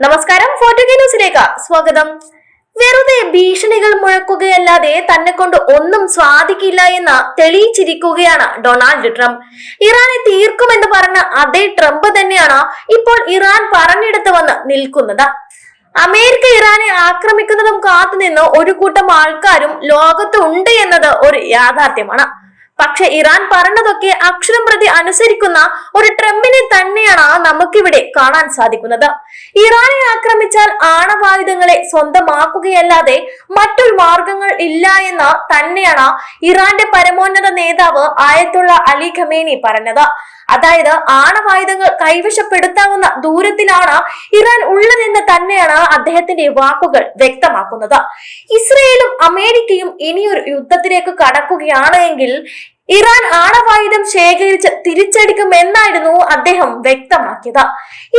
നമസ്കാരം ഫോട്ടോ ന്യൂസിലേക്ക് സ്വാഗതം. വെറുതെ ഭീഷണികൾ മുഴക്കുകയല്ലാതെ തന്നെ കൊണ്ട് ഒന്നും സ്വാധിക്കില്ല എന്ന് തെളിയിച്ചിരിക്കുകയാണ് ഡൊണാൾഡ് ട്രംപ്. ഇറാനെ തീർക്കുമെന്ന് പറഞ്ഞ അതേ ട്രംപ് തന്നെയാണ് ഇപ്പോൾ ഇറാൻ പറഞ്ഞെടുത്ത് വന്ന് നിൽക്കുന്നത്. അമേരിക്ക ഇറാനെ ആക്രമിക്കുന്നതും കാത്തുനിന്ന് ഒരു കൂട്ടം ആൾക്കാരും ലോകത്ത് ഉണ്ട് എന്നത് ഒരു യാഥാർത്ഥ്യമാണ്. പക്ഷെ ഇറാൻ പറഞ്ഞതൊക്കെ അക്ഷരം പ്രതി അനുസരിക്കുന്ന ഒരു ട്രംപിനെ തന്നെയാണ് നമുക്കിവിടെ കാണാൻ സാധിക്കുന്നത്. ഇറാനെ ആക്രമിച്ചാൽ ആണവായുധങ്ങളെ സ്വന്തമാക്കുകയല്ലാതെ മറ്റൊരു മാർഗങ്ങൾ ഇല്ല എന്ന് തന്നെയാണ് ഇറാന്റെ പരമോന്നത നേതാവ് ആയത്തുള്ള അലി ഖമേനി പറഞ്ഞത്. അതായത് ആണവായുധങ്ങൾ കൈവശപ്പെടുത്താവുന്ന ദൂരത്തിലാണ് ഇറാൻ ഉള്ളതെന്ന് തന്നെയാണ് അദ്ദേഹത്തിന്റെ വാക്കുകൾ വ്യക്തമാക്കുന്നത്. ഇസ്രയേലും അമേരിക്കയും ഇനിയൊരു യുദ്ധത്തിലേക്ക് കടക്കുകയാണ് എങ്കിൽ ഇറാൻ ആണവായുധം ശേഖരിച്ച് തിരിച്ചടിക്കുമെന്നായിരുന്നു അദ്ദേഹം വ്യക്തമാക്കിയത്.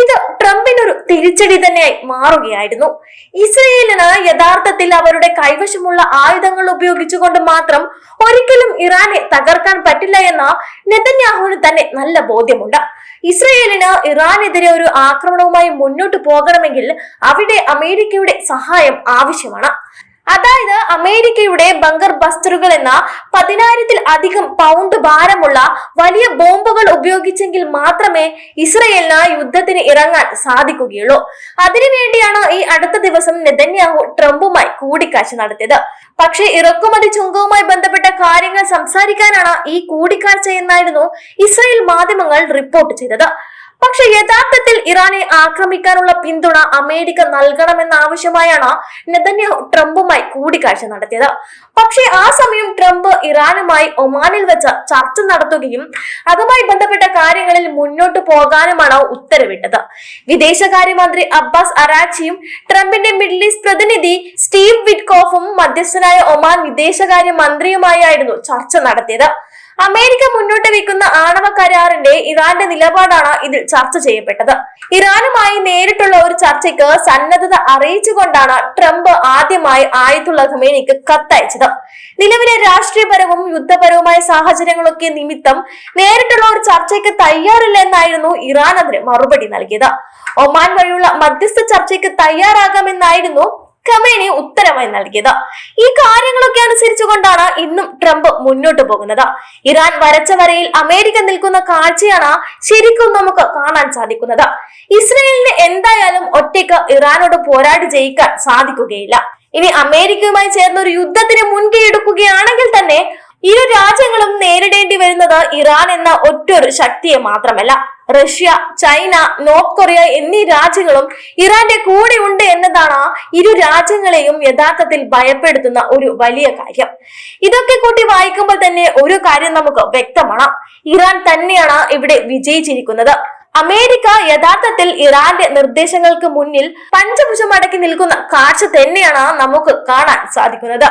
ഇത് ട്രംപിനൊരു തിരിച്ചടി തന്നെയായി മാറുകയായിരുന്നു. ഇസ്രയേലിന് യഥാർത്ഥത്തിൽ അവരുടെ കൈവശമുള്ള ആയുധങ്ങൾ ഉപയോഗിച്ചുകൊണ്ട് മാത്രം ഒരിക്കലും ഇറാനെ തകർക്കാൻ പറ്റില്ല എന്ന നെതന്യാഹുവിന് തന്നെ നല്ല ബോധ്യമുണ്ട്. ഇസ്രയേലിന് ഇറാനെതിരെ ഒരു ആക്രമണവുമായി മുന്നോട്ട് പോകണമെങ്കിൽ അവിടെ അമേരിക്കയുടെ സഹായം ആവശ്യമാണ്. അതായത് അമേരിക്കയുടെ ബങ്കർ ബസ്റ്ററുകൾ എന്ന പതിനായിരത്തിൽ അധികം പൗണ്ട് ഭാരമുള്ള വലിയ ബോംബുകൾ ഉപയോഗിച്ചെങ്കിൽ മാത്രമേ ഇസ്രയേലിന് യുദ്ധത്തിന് ഇറങ്ങാൻ സാധിക്കുകയുള്ളൂ. അതിനുവേണ്ടിയാണ് ഈ അടുത്ത ദിവസം നെതന്യാഹു ട്രംപുമായി കൂടിക്കാഴ്ച നടത്തിയത്. പക്ഷേ ഇറക്കുമതി ചുങ്കവുമായി ബന്ധപ്പെട്ട കാര്യങ്ങൾ സംസാരിക്കാനാണ് ഈ കൂടിക്കാഴ്ച എന്നായിരുന്നു ഇസ്രയേൽ മാധ്യമങ്ങൾ റിപ്പോർട്ട് ചെയ്തത്. പക്ഷെ യഥാർത്ഥത്തിൽ ഇറാനെ ആക്രമിക്കാനുള്ള പിന്തുണ അമേരിക്ക നൽകണമെന്ന ആവശ്യമായാണ് നെതന്യാഹു ട്രംപുമായി കൂടിക്കാഴ്ച നടത്തിയത്. പക്ഷേ ആ സമയം ട്രംപ് ഇറാനുമായി ഒമാനിൽ വെച്ച് ചർച്ച നടത്തുകയും അതുമായി ബന്ധപ്പെട്ട കാര്യങ്ങളിൽ മുന്നോട്ട് പോകാനുമാണ് ഉത്തരവിട്ടത്. വിദേശകാര്യമന്ത്രി അബ്ബാസ് അറാച്ചിയും ട്രംപിന്റെ മിഡിൽ ഈസ്റ്റ് പ്രതിനിധി സ്റ്റീവ് വിറ്റ്കോഫും മധ്യസ്ഥനായ ഒമാൻ വിദേശകാര്യ മന്ത്രിയുമായായിരുന്നു ചർച്ച നടത്തിയത്. അമേരിക്ക മുന്നോട്ട് വെക്കുന്ന ആണവ കരാറിന്റെ ഇറാന്റെ നിലപാടാണ് ഇതിൽ ചർച്ച ചെയ്യപ്പെട്ടത്. ഇറാനുമായി നേരിട്ടുള്ള ഒരു ചർച്ചയ്ക്ക് സന്നദ്ധത അറിയിച്ചുകൊണ്ടാണ് ട്രംപ് ആദ്യമായി ആയത്തുള്ള ഖമേനിക്ക് കത്തയച്ചത്. നിലവിലെ രാഷ്ട്രീയപരവും യുദ്ധപരവുമായ സാഹചര്യങ്ങളൊക്കെ നിമിത്തം നേരിട്ടുള്ള ഒരു ചർച്ചയ്ക്ക് തയ്യാറില്ല എന്നായിരുന്നു ഇറാൻ അതിന് മറുപടി നൽകിയത്. ഒമാൻ വഴിയുള്ള മധ്യസ്ഥ ചർച്ചയ്ക്ക് തയ്യാറാകാമെന്നായിരുന്നു ഖമേനി ഉത്തരമായി നൽകിയത്. ഈ കാര്യങ്ങളൊക്കെ അനുസരിച്ചുകൊണ്ടാണ് ഇന്നും ട്രംപ് മുന്നോട്ട് പോകുന്നത്. ഇറാൻ വരച്ച വരയിൽ അമേരിക്ക നിൽക്കുന്ന കാഴ്ചയാണ് ശരിക്കും നമുക്ക് കാണാൻ സാധിക്കുന്നത്. ഇസ്രയേലിന് എന്തായാലും ഒറ്റയ്ക്ക് ഇറാനോട് പോരാടി ജയിക്കാൻ സാധിക്കുകയില്ല. ഇനി അമേരിക്കയുമായി ചേർന്ന ഒരു യുദ്ധത്തിന് മുൻകൈ എടുക്കുകയാണെങ്കിൽ തന്നെ ഇരു രാജ്യങ്ങളും നേരിടേണ്ടി വരുന്നത് ഇറാൻ എന്ന ഒറ്റൊരു ശക്തിയെ മാത്രമല്ല. റഷ്യ ചൈന നോർത്ത് കൊറിയ എന്നീ രാജ്യങ്ങളും ഇറാന്റെ കൂടെ ഉണ്ട് എന്നതാണ് ഇരു രാജ്യങ്ങളെയും യഥാർത്ഥത്തിൽ ഭയപ്പെടുത്തുന്ന ഒരു വലിയ കാര്യം. ഇതൊക്കെ കൂട്ടി വായിക്കുമ്പോൾ തന്നെ ഒരു കാര്യം നമുക്ക് വ്യക്തമാണ്. ഇറാൻ തന്നെയാണ് ഇവിടെ വിജയിച്ചിരിക്കുന്നത്. അമേരിക്ക യഥാർത്ഥത്തിൽ ഇറാന്റെ നിർദ്ദേശങ്ങൾക്ക് മുന്നിൽ പഞ്ചഭുജം അടക്കി നിൽക്കുന്ന കാഴ്ച തന്നെയാണ് നമുക്ക് കാണാൻ സാധിക്കുന്നത്.